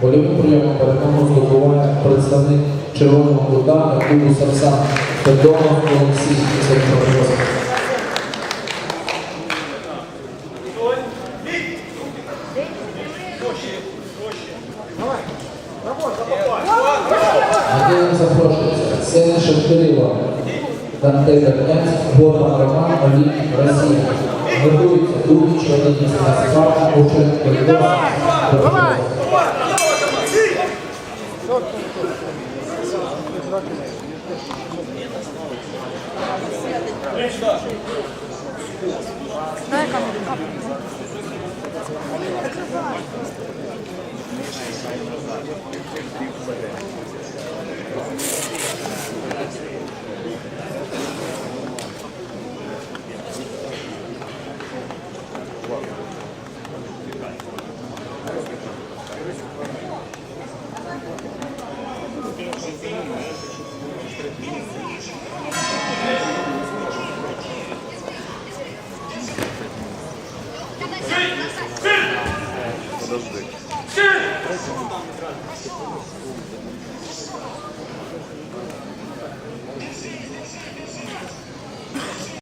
Больовим прийомом перемогу здобуває представник червоного кута клубу Сарсан Федоров Олексій Сергій Один запрошується. Сенишев Кирило, Дантека Князь, Горбан Роман, Олій, Росія. Готується другий чоловік на Спарта, Ушин, Кирило. Дай капельку, капельку. Закрывай. Подожди.